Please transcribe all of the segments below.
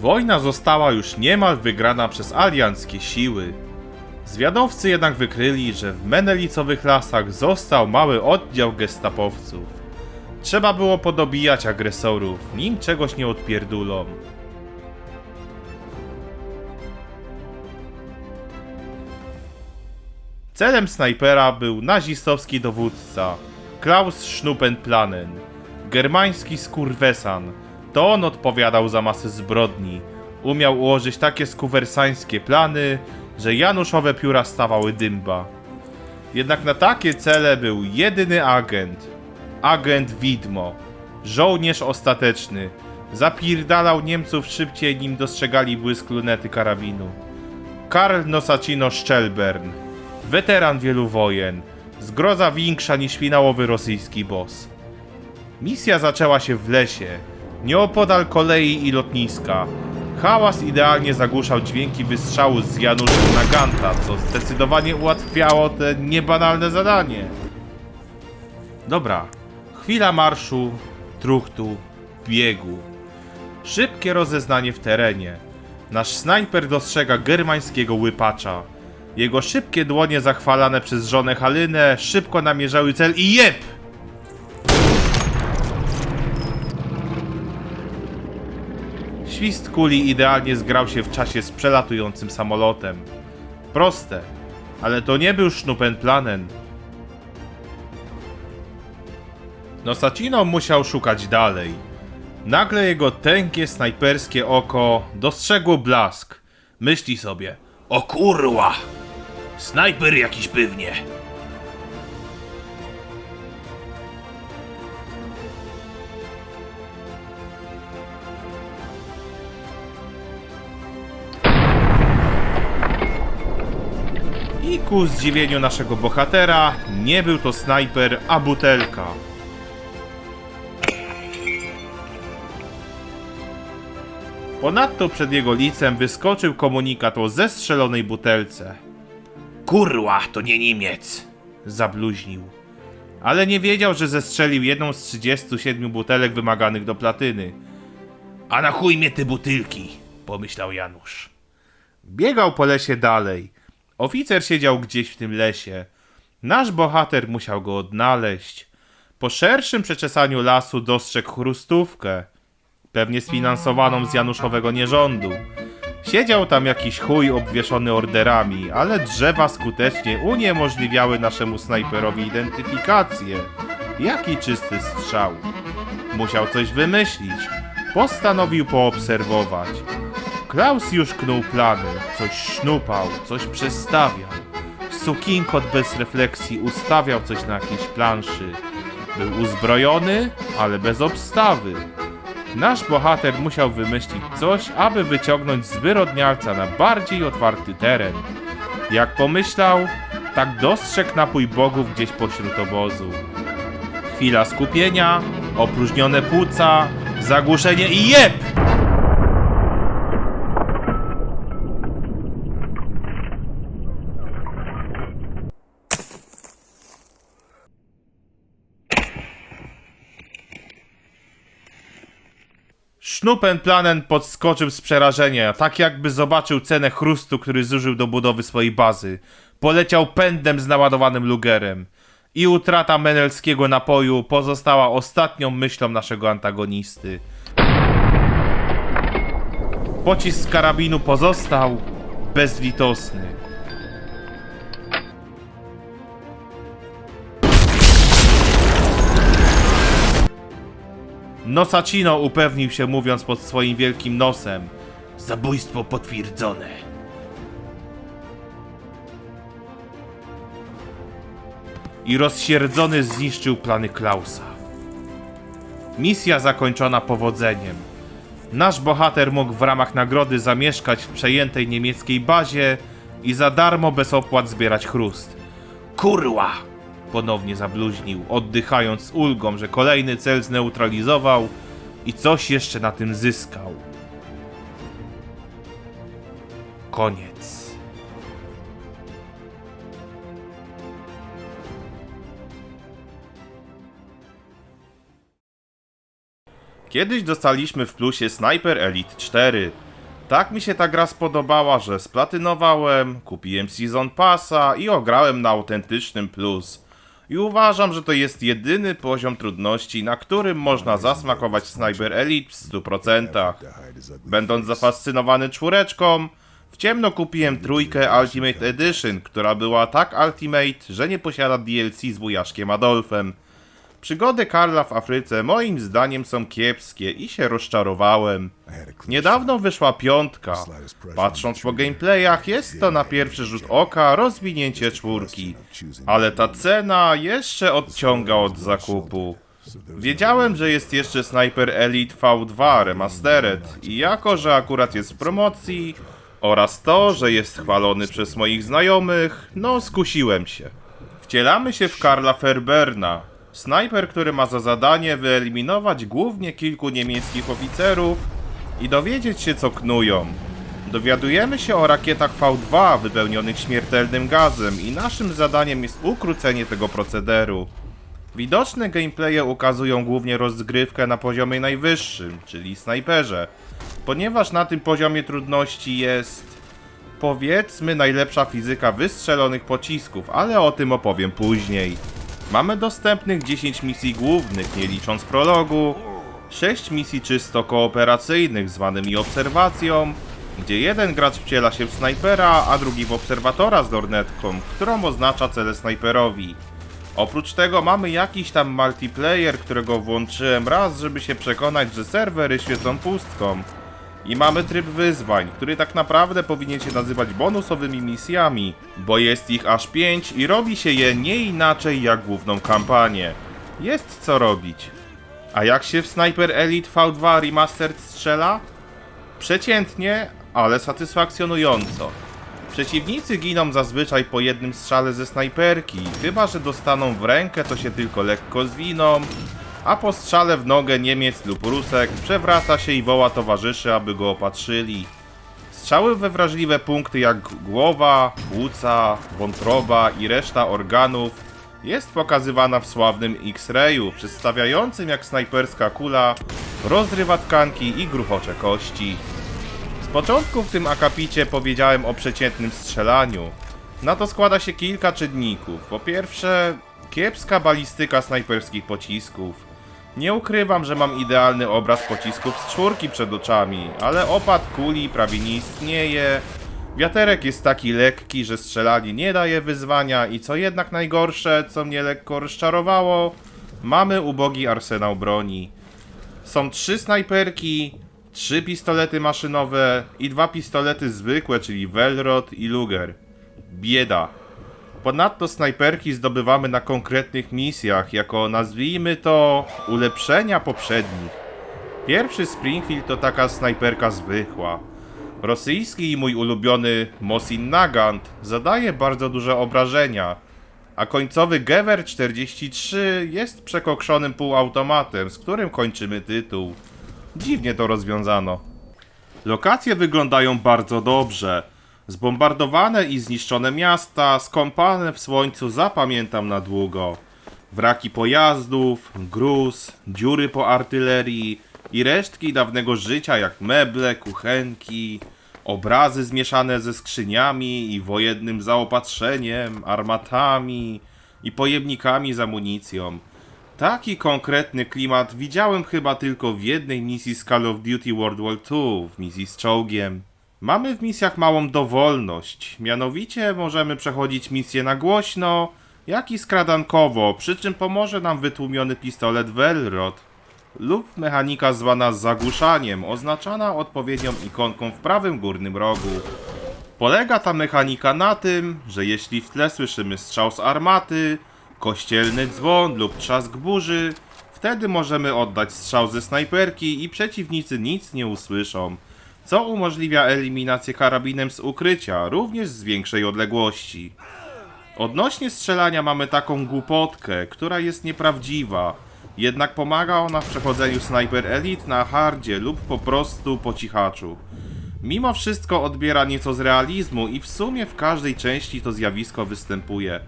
Wojna została już niemal wygrana przez alianckie siły. Zwiadowcy jednak wykryli, że w menelicowych lasach został mały oddział gestapowców. Trzeba było podobijać agresorów, nim czegoś nie odpierdulą. Celem snajpera był nazistowski dowódca Klaus Schnuppenplanen, germański skurwesan. To on odpowiadał za masę zbrodni. Umiał ułożyć takie skuwersańskie plany, że Januszowe pióra stawały dymba. Jednak na takie cele był jedyny agent. Agent Widmo. Żołnierz ostateczny. Zapierdalał Niemców szybciej, nim dostrzegali błysk lunety karabinu. Karl Nosacino Szczelbern. Weteran wielu wojen. Zgroza większa niż finałowy rosyjski boss. Misja zaczęła się w lesie, nieopodal kolei i lotniska. Hałas idealnie zagłuszał dźwięki wystrzału z Janusza Naganta, co zdecydowanie ułatwiało te niebanalne zadanie. Dobra, chwila marszu, truchtu, biegu. Szybkie rozeznanie w terenie. Nasz snajper dostrzega germańskiego łypacza. Jego szybkie dłonie zachwalane przez żonę Halynę szybko namierzały cel i jeb! Świst kuli idealnie zgrał się w czasie z przelatującym samolotem. Proste, ale to nie był Schnuppenplanen. Nosacino musiał szukać dalej. Nagle jego tęgie snajperskie oko dostrzegło blask. Myśli sobie: O kurwa! Snajper jakiś pewnie. Ku zdziwieniu naszego bohatera, nie był to snajper, a butelka. Ponadto przed jego licem wyskoczył komunikat o zestrzelonej butelce. Kurła, to nie Niemiec! Zabluźnił. Ale nie wiedział, że zestrzelił jedną z 37 butelek wymaganych do platyny. A na chuj mnie te butelki, pomyślał Janusz. Biegał po lesie dalej. Oficer siedział gdzieś w tym lesie. Nasz bohater musiał go odnaleźć. Po szerszym przeczesaniu lasu dostrzegł chrustówkę, pewnie sfinansowaną z Januszowego nierządu. Siedział tam jakiś chuj obwieszony orderami, ale drzewa skutecznie uniemożliwiały naszemu snajperowi identyfikację. Jaki czysty strzał. Musiał coś wymyślić. Postanowił poobserwować. Klaus już knuł plany, coś sznupał, coś przestawiał. Sukinkot bez refleksji ustawiał coś na jakiejś planszy. Był uzbrojony, ale bez obstawy. Nasz bohater musiał wymyślić coś, aby wyciągnąć zwyrodnialca na bardziej otwarty teren. Jak pomyślał, tak dostrzegł napój bogów gdzieś pośród obozu. Chwila skupienia, opróżnione płuca, zagłuszenie i jeb! Schnuppenplanen podskoczył z przerażenia, tak jakby zobaczył cenę chrustu, który zużył do budowy swojej bazy. Poleciał pędem z naładowanym lugerem. I utrata menelskiego napoju pozostała ostatnią myślą naszego antagonisty. Pocisk z karabinu pozostał bezlitosny. Nosacino upewnił się mówiąc pod swoim wielkim nosem. Zabójstwo potwierdzone. I rozsierdzony zniszczył plany Klausa. Misja zakończona powodzeniem. Nasz bohater mógł w ramach nagrody zamieszkać w przejętej niemieckiej bazie i za darmo bez opłat zbierać chrust. Kurła! Ponownie zabluźnił, oddychając z ulgą, że kolejny cel zneutralizował i coś jeszcze na tym zyskał. Koniec. Kiedyś dostaliśmy w plusie Sniper Elite 4. Tak mi się ta gra spodobała, że splatynowałem, kupiłem Season Passa i ograłem na autentycznym plus. I uważam, że to jest jedyny poziom trudności, na którym można zasmakować Sniper Elite w 100%. Będąc zafascynowany czwóreczką, w ciemno kupiłem trójkę Ultimate Edition, która była tak Ultimate, że nie posiada DLC z wujaszkiem Adolfem. Przygody Karla w Afryce moim zdaniem są kiepskie i się rozczarowałem. Niedawno wyszła piątka. Patrząc po gameplayach, jest to na pierwszy rzut oka rozwinięcie czwórki, ale ta cena jeszcze odciąga od zakupu. Wiedziałem, że jest jeszcze Sniper Elite V2 Remastered. i jako, że akurat jest w promocji oraz to, że jest chwalony przez moich znajomych, no skusiłem się. Wcielamy się w Karla Ferberna, snajper, który ma za zadanie wyeliminować głównie kilku niemieckich oficerów i dowiedzieć się co knują. Dowiadujemy się o rakietach V2 wypełnionych śmiertelnym gazem i naszym zadaniem jest ukrócenie tego procederu. Widoczne gameplaye ukazują głównie rozgrywkę na poziomie najwyższym, czyli snajperze, ponieważ na tym poziomie trudności jest powiedzmy najlepsza fizyka wystrzelonych pocisków, ale o tym opowiem później. Mamy dostępnych 10 misji głównych, nie licząc prologu, 6 misji czysto kooperacyjnych zwanymi obserwacją, gdzie jeden gracz wciela się w snajpera, a drugi w obserwatora z lornetką, którą oznacza cele snajperowi. Oprócz tego mamy jakiś tam multiplayer, którego włączyłem raz, żeby się przekonać, że serwery świecą pustką. I mamy tryb wyzwań, który tak naprawdę powinien się nazywać bonusowymi misjami, bo jest ich aż 5 i robi się je nie inaczej jak główną kampanię. Jest co robić. A jak się w Sniper Elite V2 Remastered strzela? Przeciętnie, ale satysfakcjonująco. Przeciwnicy giną zazwyczaj po jednym strzale ze snajperki, chyba że dostaną w rękę, to się tylko lekko zwiną, a po strzale w nogę Niemiec lub Rusek przewraca się i woła towarzyszy, aby go opatrzyli. Strzały we wrażliwe punkty jak głowa, płuca, wątroba i reszta organów jest pokazywana w sławnym X-rayu, przedstawiającym jak snajperska kula rozrywa tkanki i gruchocze kości. Z początku w tym akapicie powiedziałem o przeciętnym strzelaniu. Na to składa się kilka czynników. Po pierwsze, kiepska balistyka snajperskich pocisków. Nie ukrywam, że mam idealny obraz pocisków z czwórki przed oczami, ale opad kuli prawie nie istnieje. Wiaterek jest taki lekki, że strzelanie nie daje wyzwania i co jednak najgorsze, co mnie lekko rozczarowało, mamy ubogi arsenał broni. Są trzy snajperki, trzy pistolety maszynowe i dwa pistolety zwykłe, czyli Velrod i Luger. Bieda. Ponadto snajperki zdobywamy na konkretnych misjach, jako nazwijmy to ulepszenia poprzednich. Pierwszy Springfield to taka snajperka zwykła. Rosyjski i mój ulubiony Mosin Nagant zadaje bardzo duże obrażenia, a końcowy Gewehr 43 jest przekokszonym półautomatem, z którym kończymy tytuł. Dziwnie to rozwiązano. Lokacje wyglądają bardzo dobrze. Zbombardowane i zniszczone miasta, skąpane w słońcu zapamiętam na długo. Wraki pojazdów, gruz, dziury po artylerii i resztki dawnego życia jak meble, kuchenki, obrazy zmieszane ze skrzyniami i wojennym zaopatrzeniem, armatami i pojemnikami z amunicją. Taki konkretny klimat widziałem chyba tylko w jednej misji z Call of Duty World War II, w misji z czołgiem. Mamy w misjach małą dowolność, mianowicie możemy przechodzić misje na głośno, jak i skradankowo, przy czym pomoże nam wytłumiony pistolet Velrod lub mechanika zwana zagłuszaniem, oznaczana odpowiednią ikonką w prawym górnym rogu. Polega ta mechanika na tym, że jeśli w tle słyszymy strzał z armaty, kościelny dzwon lub trzask burzy, wtedy możemy oddać strzał ze snajperki i przeciwnicy nic nie usłyszą, co umożliwia eliminację karabinem z ukrycia, również z większej odległości. Odnośnie strzelania mamy taką głupotkę, która jest nieprawdziwa, jednak pomaga ona w przechodzeniu Sniper Elite na hardzie lub po prostu po cichaczu. Mimo wszystko odbiera nieco z realizmu i w sumie w każdej części to zjawisko występuje.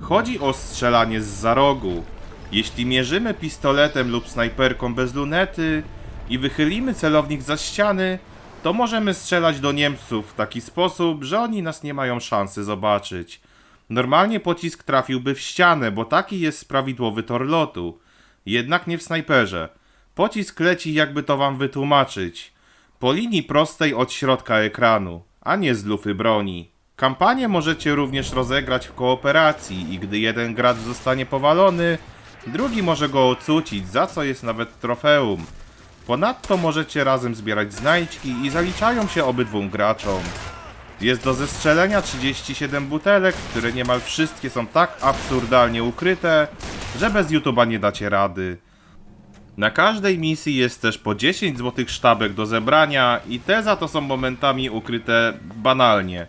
Chodzi o strzelanie z za rogu. Jeśli mierzymy pistoletem lub snajperką bez lunety i wychylimy celownik za ściany, to możemy strzelać do Niemców w taki sposób, że oni nas nie mają szansy zobaczyć. Normalnie pocisk trafiłby w ścianę, bo taki jest prawidłowy tor lotu. Jednak nie w snajperze. Pocisk leci jakby to wam wytłumaczyć. Po linii prostej od środka ekranu, a nie z lufy broni. Kampanię możecie również rozegrać w kooperacji i gdy jeden gracz zostanie powalony, drugi może go ocucić, za co jest nawet trofeum. Ponadto możecie razem zbierać znajdźki i zaliczają się obydwóm graczom. Jest do zestrzelenia 37 butelek, które niemal wszystkie są tak absurdalnie ukryte, że bez YouTube'a nie dacie rady. Na każdej misji jest też po 10 złotych sztabek do zebrania i te za to są momentami ukryte banalnie.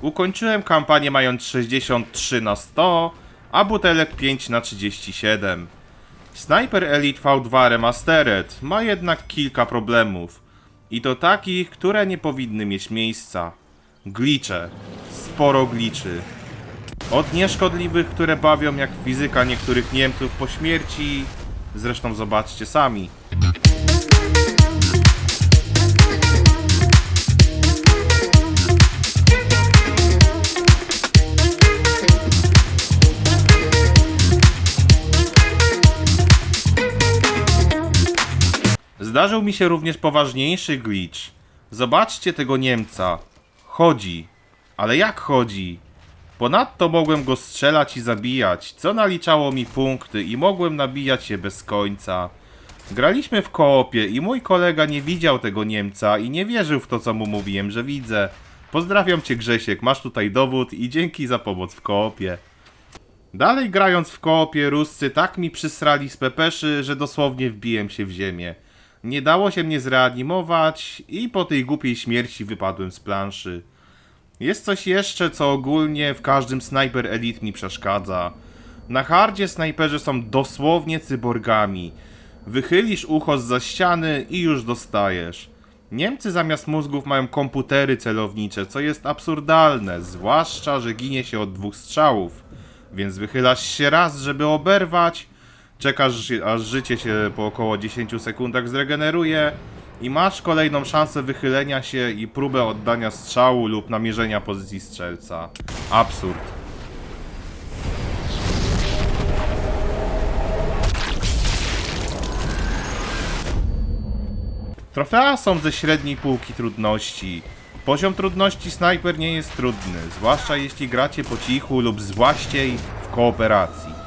Ukończyłem kampanię mając 63 na 100, a butelek 5 na 37. Sniper Elite V2 Remastered ma jednak kilka problemów. I to takich, które nie powinny mieć miejsca. Glicze. Sporo gliczy. Od nieszkodliwych, które bawią jak fizyka niektórych Niemców po śmierci. Zresztą zobaczcie sami. Zdarzył mi się również poważniejszy glitch. Zobaczcie tego Niemca. Chodzi. Ale jak chodzi? Ponadto mogłem go strzelać i zabijać, co naliczało mi punkty i mogłem nabijać się bez końca. Graliśmy w koopie i mój kolega nie widział tego Niemca i nie wierzył w to, co mu mówiłem, że widzę. Pozdrawiam cię Grzesiek, masz tutaj dowód i dzięki za pomoc w koopie. Dalej grając w koopie, Ruscy tak mi przysrali z pepeszy, że dosłownie wbiłem się w ziemię. Nie dało się mnie zreanimować i po tej głupiej śmierci wypadłem z planszy. Jest coś jeszcze, co ogólnie w każdym Sniper Elite mi przeszkadza. Na hardzie snajperzy są dosłownie cyborgami. Wychylisz ucho za ściany i już dostajesz. Niemcy zamiast mózgów mają komputery celownicze, co jest absurdalne, zwłaszcza, że ginie się od dwóch strzałów. Więc wychylasz się raz, żeby oberwać, czekasz aż życie się po około 10 sekundach zregeneruje i masz kolejną szansę wychylenia się i próbę oddania strzału lub namierzenia pozycji strzelca. Absurd. Trofea są ze średniej półki trudności. Poziom trudności snajper nie jest trudny, zwłaszcza jeśli gracie po cichu lub złaściej w kooperacji.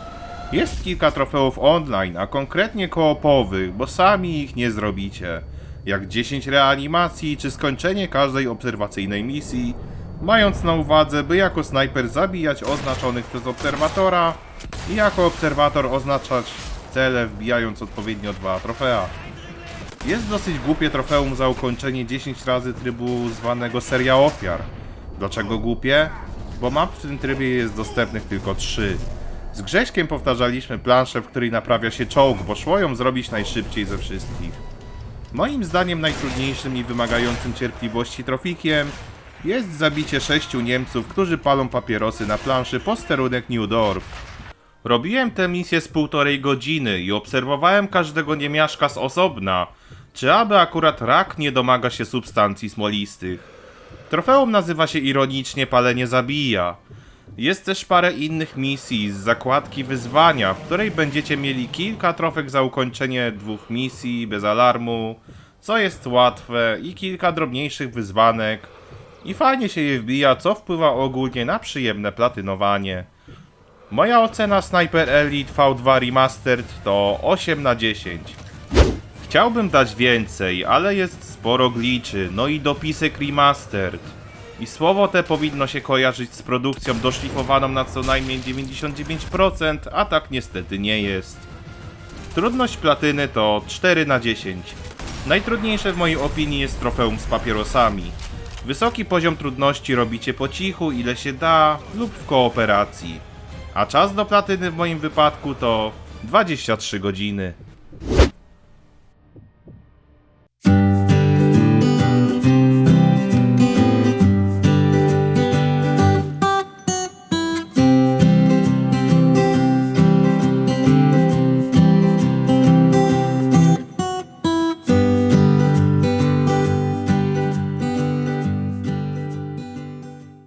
Jest kilka trofeów online, a konkretnie koopowych, bo sami ich nie zrobicie. Jak 10 reanimacji czy skończenie każdej obserwacyjnej misji, mając na uwadze, by jako snajper zabijać oznaczonych przez obserwatora i jako obserwator oznaczać cele wbijając odpowiednio dwa trofea. Jest dosyć głupie trofeum za ukończenie 10 razy trybu zwanego seria ofiar. Dlaczego głupie? Bo map w tym trybie jest dostępnych tylko 3. Z Grześkiem powtarzaliśmy planszę, w której naprawia się czołg, bo szło ją zrobić najszybciej ze wszystkich. Moim zdaniem najtrudniejszym i wymagającym cierpliwości trofikiem jest zabicie sześciu Niemców, którzy palą papierosy na planszy posterunek New Dorf. Robiłem tę misję z półtorej godziny i obserwowałem każdego niemiaszka z osobna, czy aby akurat rak nie domaga się substancji smolistych. Trofeum nazywa się ironicznie Palenie Zabija. Jest też parę innych misji z zakładki wyzwania, w której będziecie mieli kilka trofek za ukończenie dwóch misji bez alarmu, co jest łatwe, i kilka drobniejszych wyzwanek. I fajnie się je wbija, co wpływa ogólnie na przyjemne platynowanie. Moja ocena Sniper Elite V2 Remastered to 8 na 10. Chciałbym dać więcej, ale jest sporo gliczy, no i dopisek remastered. I słowo te powinno się kojarzyć z produkcją doszlifowaną na co najmniej 99%, a tak niestety nie jest. Trudność platyny to 4 na 10. Najtrudniejsze w mojej opinii jest trofeum z papierosami. Wysoki poziom trudności robicie po cichu ile się da lub w kooperacji. A czas do platyny w moim wypadku to 23 godziny.